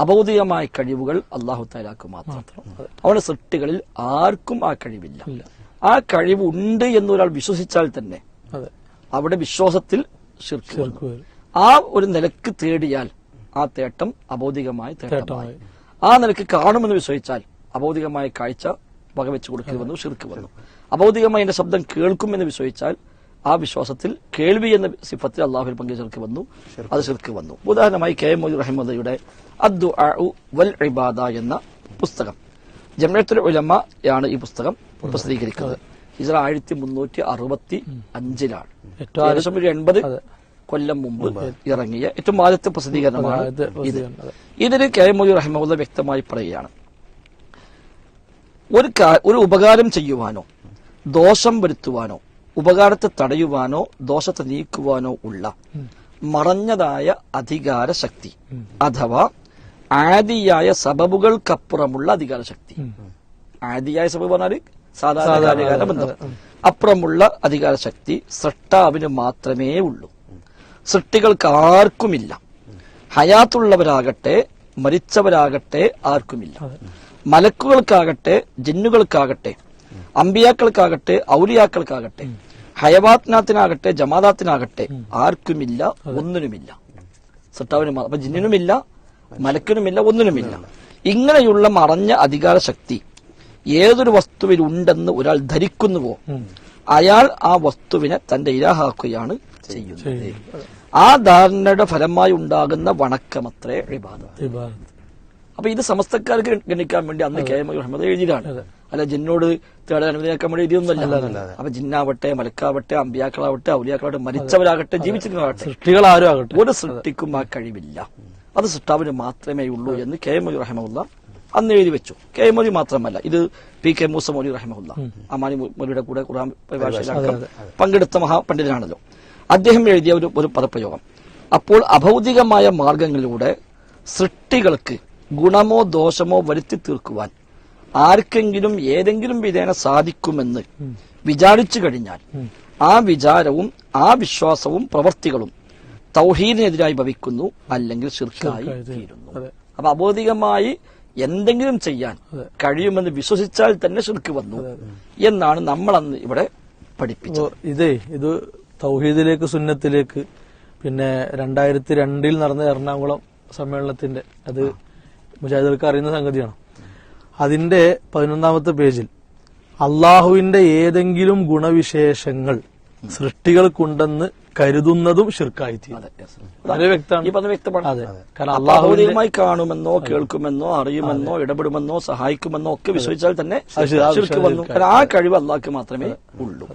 അഭൗതികമായ കഴിവുകൾ അള്ളാഹു താലാക്ക് മാത്രം. അവന്റെ സൃഷ്ടികളിൽ ആർക്കും ആ കഴിവില്ല. ആ കഴിവ് ഉണ്ട് എന്നൊരാൾ വിശ്വസിച്ചാൽ തന്നെ അവിടെ വിശ്വാസത്തിൽ ശിർക്ക് ആ ഒരു നിലയ്ക്ക് തേടിയാൽ ആ തേട്ടം അബൗദികമായ തേട്ടമായി. തേട്ടമായി. ആ നിലയ്ക്ക് കാണുമെന്ന് വിശ്വസിച്ചാൽ അബൗദികമായ കാഴ്ച വകവെച്ചു കൊടുക്കൽ വന്നു. ശിർക്ക് വന്നു. അബൗദികമായ എന്റെ ശബ്ദം കേൾക്കുമെന്ന് വിശ്വസിച്ചാൽ ആ വിശ്വാസത്തിൽ കേൾവി എന്ന സിഫത്തിൽ അള്ളാഹുവിൽ പങ്കു ഷിർക്ക് വന്നു അത് ഷിർക്ക് വന്നു. ഉദാഹരണമായി കെ എം റഹ്മദയുടെ അദ്ദു വൽ ഇബാദ എന്ന പുസ്തകം. ജമയത്തുൽ ഉലമ ആണ് ഈ പുസ്തകം പ്രസിദ്ധീകരിക്കുന്നത്. ഹിജറ ആയിരത്തി മുന്നൂറ്റി അറുപത്തി അഞ്ചിലാണ് ഏകദേശം ഒരു എൺപത് കൊല്ലം മുമ്പ് ഇറങ്ങിയ ഏറ്റവും ആദ്യത്തെ പ്രസിദ്ധീകരണമാണ് ഇത്. ഇതിന് കെ എം റഹിമുള്ള വ്യക്തമായി പറയുകയാണ്. ഒരു ഒരു ഉപകാരം ചെയ്യുവാനോ ദോഷം വരുത്തുവാനോ ഉപകാരത്തെ തടയുവാനോ ദോഷത്തെ നീക്കുവാനോ ഉള്ള മറഞ്ഞതായ അധികാര ശക്തി അഥവാ ആദിയായ സബബുകൾക്കപ്പുറമുള്ള അധികാര ശക്തി ആദിയായ സബബ് പറഞ്ഞാൽ സാധാരണ ബന്ധം. അപ്പുറമുള്ള അധികാര ശക്തി സൃഷ്ടാവിന് മാത്രമേ ഉള്ളൂ. സൃഷ്ടികൾക്ക് ആർക്കുമില്ല. ഹയാത്തുള്ളവരാകട്ടെ മരിച്ചവരാകട്ടെ ആർക്കുമില്ല. മലക്കുകൾക്കാകട്ടെ ജിന്നുകൾക്കാകട്ടെ അമ്പിയാക്കൾക്കാകട്ടെ ഔലിയാക്കൾക്കാകട്ടെ ഹയവാത്നാത്തിനാകട്ടെ ജമാദാത്തിനാകട്ടെ ആർക്കുമില്ല ഒന്നിനുമില്ല. സൃഷ്ടാവിന് മാ- അപ്പൊ ജിന്നിനുമില്ല മലക്കിനുമില്ല ഒന്നിനുമില്ല. ഇങ്ങനെയുള്ള മറഞ്ഞ അധികാര ശക്തി ഏതൊരു വസ്തുവിൽ ഉണ്ടെന്ന് ഒരാൾ ധരിക്കുന്നുവോ അയാൾ ആ വസ്തുവിനെ തന്റെ ഇരാഹാക്കുകയാണ് ചെയ്യുന്നത്. ആ ധാരണയുടെ ഫലമായി ഉണ്ടാകുന്ന വണക്കമത്രേ ഇബാദത്ത്. അപ്പൊ ഇത് സമസ്തക്കാർക്ക് ഗണിക്കാൻ വേണ്ടി അന്ന് കെ എം അഹമ്മദ് എഴുതിയതാണ്. അല്ല ജിന്നോട് തേടാൻ അനുമതിയാക്കാൻ വേണ്ടി എഴുതിയൊന്നുമല്ല അപ്പൊ ജിന്നാവട്ടെ മലക്കാവട്ടെ അമ്പിയാക്കളാവട്ടെ ഔലിയാക്കളാവട്ടെ മരിച്ചവരാകട്ടെ ജീവിച്ചിരിക്കുന്നവരാകട്ടെ സൃഷ്ടികൾ ആരും ആകട്ടെ ഒരു സൃഷ്ടിക്കും ആ കഴിവില്ല. അത് സൃഷ്ടാവിന് മാത്രമേ ഉള്ളൂ എന്ന് കെ എം റഹമുല്ല അന്ന് എഴുതി വെച്ചു. കെ എം മൊഴി മാത്രമല്ല ഇത് പി കെ മൂസ മൊഴി റഹമുല്ല അമാനി മൊഴിയുടെ കൂടെ ഖുറാൻ പരിഭാഷയിലടക്കം പങ്കെടുത്ത മഹാപണ്ഡിതനാണല്ലോ. അദ്ദേഹം എഴുതിയ ഒരു ഒരു പദപ്രയോഗം. അപ്പോൾ അഭൗതികമായ മാർഗങ്ങളിലൂടെ സൃഷ്ടികൾക്ക് ഗുണമോ ദോഷമോ വരുത്തി തീർക്കുവാൻ ആർക്കെങ്കിലും ഏതെങ്കിലും വിധേന സാധിക്കുമെന്ന് വിചാരിച്ചു കഴിഞ്ഞാൽ ആ വിചാരവും ആ വിശ്വാസവും പ്രവർത്തികളും തൗഹീദിനെതിരായി ഭവിക്കുന്നു അല്ലെങ്കിൽ ശിർക്കായി തീരുന്നു. അപ്പൊ അബോധികമായി എന്തെങ്കിലും ചെയ്യാൻ കഴിയുമെന്ന് വിശ്വസിച്ചാൽ തന്നെ ശിർക്ക് വന്നു എന്നാണ് നമ്മൾ അന്ന് ഇവിടെ പഠിപ്പിച്ചത്. ഇതേ ഇത് തൗഹീദിലേക്ക് സുന്നത്തിലേക്ക് പിന്നെ രണ്ടായിരത്തി രണ്ടിൽ നടന്ന എറണാകുളം സമ്മേളനത്തിന്റെ അത് മുജാഹിദുകൾക്ക് അറിയുന്ന സംഗതിയാണ്? അതിന്റെ പതിനൊന്നാമത്തെ പേജിൽ അള്ളാഹുവിന്റെ ഏതെങ്കിലും ഗുണവിശേഷങ്ങൾ സൃഷ്ടികൾക്കുണ്ടെന്ന് കരുതുന്നതും അപ്പൊ കാണുമെന്നോ കേൾക്കുമെന്നോ അറിയുമെന്നോ ഇടപെടുമെന്നോ സഹായിക്കുമെന്നോ ഒക്കെ വിശ്വസിച്ചാൽ തന്നെ ആ കഴിവ് അള്ളാഹ്ക്ക് മാത്രമേ ഉള്ളൂ.